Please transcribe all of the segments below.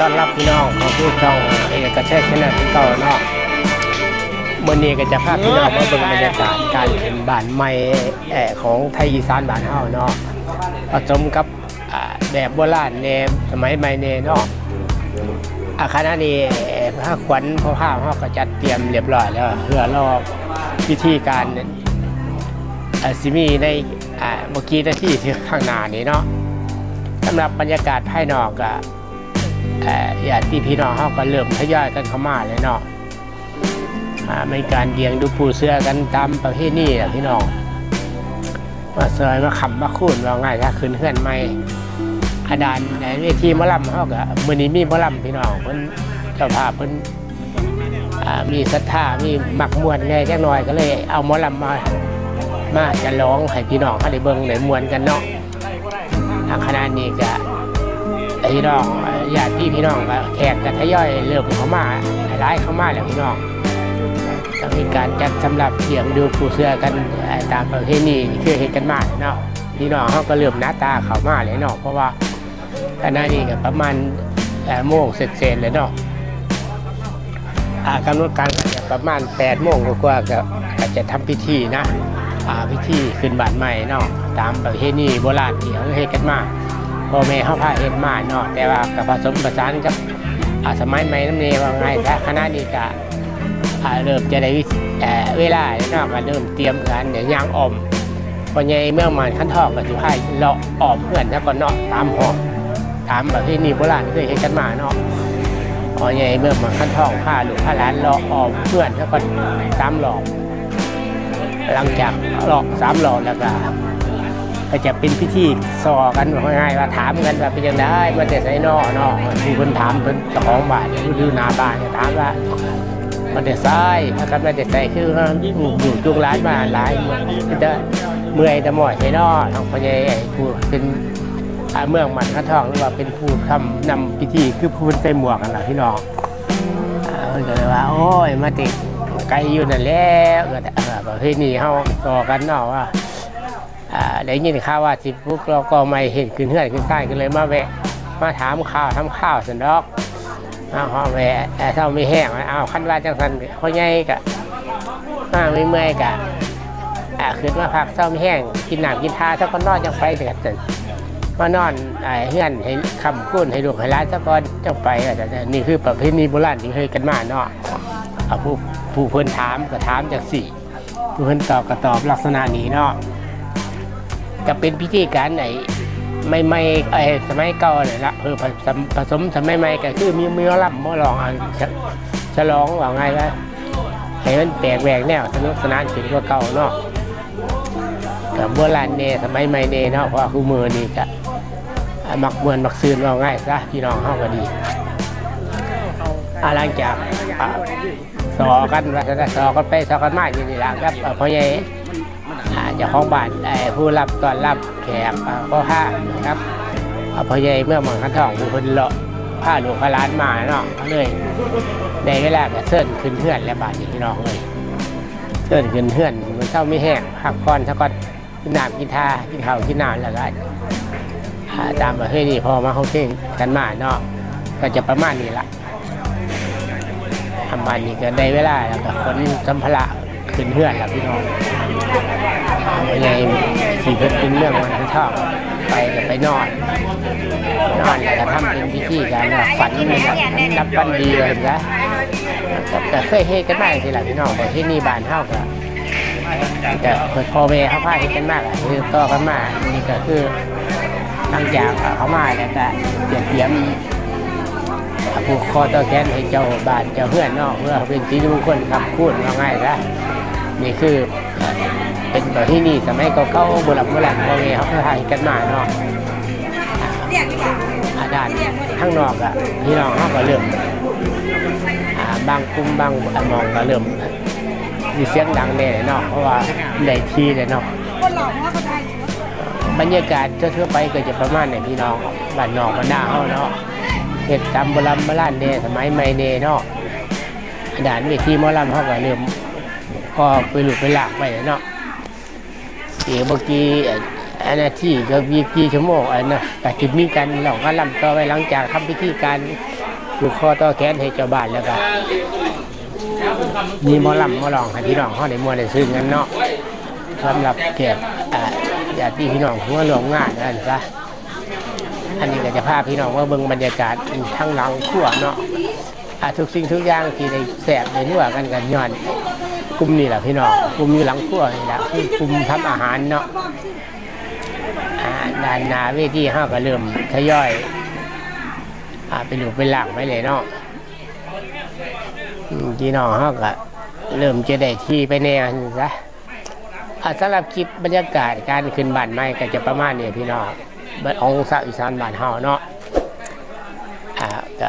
ต้อนรับพี่น้องของผู้ช่องเอกชัยชนะที่เก่าเนาะวันนี้ก็จะพาพี่น้องมาเบิ่งบรรยากาศการเป็นบ้านใหม่แอของไทยอีสานบ้านเฮาเนาะผสมกับอ่าแบบโบราณแนสมัยใหม่แนเนาะอาคณะนี้พระขวัญพระภาเฮาก็จัดเตรียมเรียบร้อยแล้วเพื่อรอพิธีการอาซิมีในเมื่อกี้นาที่ที่ข้างหน้านี้เนาะสำหรับบรรยากาศภายนอกก็เอ่อ ญาติพี่น้องเขาก็เริ่มทยอยกันเข้ามาเลยเนาะอ่ามีการเดียงดูปูเสื้อกันตามประเภทนี้อะพี่น้องมาซอยมาขำมาคูนว่าง่ายถ้าขึ้นเพื่อนไม่อาดานในเวทีมะลำเขาก็มือนี้มีมะลำพี่น้องเพิ่นเจ้าภาพเพิ่นมีศรัทธามีหมักมวนไงจักหน่อยก็เลยเอามะลำมามาจะร้องให้พี่น้องเขาได้เบิ่งได้มวนกันเนาะทางคณะนี้ก็พี่น้อง ญาติพี่พี่น้องก็แขกก็ทยอยเริ่มเข้ามาหลายเข้ามาแล้วพี่น้องก็มีการจัดสำหรับเสียงดูผู้เสื้อกันตามประเพณีที่เคยเห็นกันมาเนาะพี่น้องเขาก็เริ่มหน้าตาเข้ามาเลยเนาะเพราะว่าคณะนี้ก็ประมาณแปดโมงเสร็จๆเลยเนาะกำหนดการก็จะประมาณ8โมงกว่าๆก็ก็จะทำพิธีนะพิธีขึ้นบ้านใหม่เนาะตามประเพณีโบราณที่เขาเฮ็ดกันมา พ่อแม่เขาพาเฮ็ดมาเนาะแต่ว่ากับผสมผสานกับอาสมัยใหม่น้ำเนว่าไงแต่คณะนี้ก็อ่าเริ่มจะได้วิเอ่เวลาเนาะก็เริ่มเตรียมกันเดี๋ยวย่างออมพอใหญ่เมื่อมันขั้นทองก็สิพายเลาะออมเพื่อนแล้วก็เนาะตามหอมตามประเพณีโบราณเคยเฮ็ดกันมาเนาะพอใหญ่เมื่อมันขั้นทองพาลูกพาหลานเลาะออมเพื่อนแล้วก็ตามหลอกหลังจากหลอกสามหลอกแล้วก็ ก็จะเป็นพิธีสอกันง่ายๆว่าถามกันว่าเป็นยังไงมาแต่ไสนอเนาะมีคนถามเพิ่นเจ้าของบ้านผู้ดูนาบ้านถามว่ามาแต่ซ้ายถ้ากันมาแต่ใส่คือว่าอยู่จุกร้านมาหลายเด้อเมื่อยแต่หมอยไสนอทางพญาไอ้ผู้เป็นอาเมืองมันกระทองหรือว่าเป็นผู้ทำนำพิธีคือผู้ใส่หมวกกันล่ะพี่น้องอ่าเพิ่นก็เลยว่า โอ้ยมาติไกลอยู่นั่นแล้วก็เออประเภทนี้เฮาต่อกันเนาะว่า ได้ยินข่าวว่าสิปุ๊กเราก็ไม่เห็นขึ้นเฮือนขึ้นข้างก็เลยมาแวะ มาถามข่าวทำข้าวสันดอกเอาเฮาแวะแต่เท่าไม่แห้งเอาคันว่าจังซั่นพ่อใหญ่ก็มาไม่เมื่อยก็อ่าขึ้นมาพักเศร้าไม่แห้งกินหน้ำกินทาสักก็นอนจังไปเถิดซั่นมานอนไอ้เฮือนให้คำกุ้นให้ลูกให้หลานสักก่อนจังไปแต่นี่คือประเพณีโบราณที่เคยกันมาเนาะผู้ผู้เพิ่นถามก็ถามจากสี่ผู้เพิ่นตอบก็ตอบลักษณะนี้เนาะ จะเป็นพิธีการไหนไม่ไม่ไอ้สมัยเก่าเลยละเพื่อผสมผสมสมัยใหม่ก็คือมีมือลำมือลองอาฉฉลองว่าไงวะให้มันแปลกแหวกแนวสนุกสนานขึ้นกว่าเก่าเนาะกับโบราณเนสมัยใหม่เนเนาะเพราะคู่มือนี่ก็มักมวนมักซืนว่าง่ายซะพี่น้องเฮาก็ดีอ่าหลังจากสอกันว่าจะสอกันไปสอกันมาอยู่นี่แหละครับพ่อใหญ่ เจ้าของบ้านไอ้ผู้รับต้อนรับแขกอ่าพ่อข้านะครับอ่าพอใหญ่เมื่อมองขันทองผู้คนเลาะผ้าหลวงพระล้านมาเนาะเลยในเวลาก็เสิร์นขึ้นเพื่อนและบาดนี้พี่น้องเลยเสิร์นขึ้นเพื่อนมันเศร้าไม่แห้งพักผ่อนสักก่อนกินน้ำกินท่ากินข้าวกินน้ำแล้วก็ตามประเพณีพอมาเขาเท่งกันมาเนาะก็จะประมาณนี้ละทำบ้านนี้ก็ได้เวลาแล้วก็ขนสัมภาระ ขึ้นเพื่อนแล้วพี่น้องไม่ไงขี่เพิ่นเป็นเรื่องมันที่ชอบไปก็ไปนอนนอนแล้วทำเป็นพิธีการว่าฝันเลยนะรับปันดีเลยนะแต่เคยเฮ็ดกันมากทีหลังพี่น้องแต่ที่นี่บานเฮาก็แต่พ่อแม่เขาพาเฮ็ดกันมากอะคือต่อกันมานี่ก็คือหลังจากเขามาแล้วก็เตรียมเตรียมผูกคอต่อแขนให้เจ้าบ้านเจ้าเพื่อนนาะเพื่อเป็นสิริมงคลคำพูดว่าง่ายซะ นี่คือเป็นแบบที่นี่สมัยเก่าๆโบราณโบราณพ่อแม่เขาเคยให้กันมาเนาะอาด้านข้างนอกอะพี่น้องเขาก็เริ่มอ่าบางกลุ่มบางมองก็เริ่มมีเสียงดังแน่เนาะเพราะว่าได้ทีเลยเนาะคนหลอกว่าเขาได้บรรยากาศทั่วๆไปก็จะประมาณไหนพี่น้องบ้านนอกบ้านหน้าเขาเนาะเห็ดตำโบราณโบราณเน่สมัยใหม่เน่เนาะด่านเวทีหมอลำเขาก็เริ่ม ก็ไปหลุดไปหลากไปเนาะเสียเมื่อกี้อันนาที่ก็มีกี่ชั่วโมงอันนะแต่จุดมีกันเราก็ลำต่อไปหลังจากทำพิธีการผูกคอต่อแขนให้เจ้าบ้านแล้วก็มีมอลำมอลองให้พี่น้องเขาได้มวนได้ซื้อกันเนาะสำหรับแขกอ่าญาติพี่น้องหัวหลวงงานนั่นซะอันนี้ก็จะพาพี่น้องว่าเบิ่งบรรยากาศทั้งหลังขั้วเนาะอ่าทุกสิ่งทุกอย่างที่ได้แสบได้นัวกันกันย้อน กลุ่มนี่แหละพี่น้องกลุ่มอยู่หลังขั้วนี่แหละคือกลุ่มทำอาหารเนาะอ่าด้านหนาเวทีห้าก็เริ่มทยอยอ่าเป็นหลูกเป็นหลังไปเลยเนาะอืมพี่น้องห้าก็เริ่มจะได้ที่ไปแนวนี้ซะอ่าสำหรับคลิปบรรยากาศการขึ้นบ้านใหม่ก็จะประมาณนี้พี่น้องบ้านองศาอีสานบ้านเฮาเนาะอ่าก็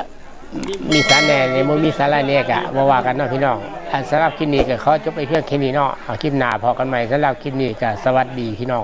มีสารแน่ในมือมีสาระเนี่ยกะว่าว่ากันเนาะพี่น้องอันสำหรับคลิปนี้ก็ขอจบไปเพียงแค่นี้เนาะเอาคลิปหน้าพอกันใหม่สำหรับคลิปนี้ก็สวัสดีพี่น้อง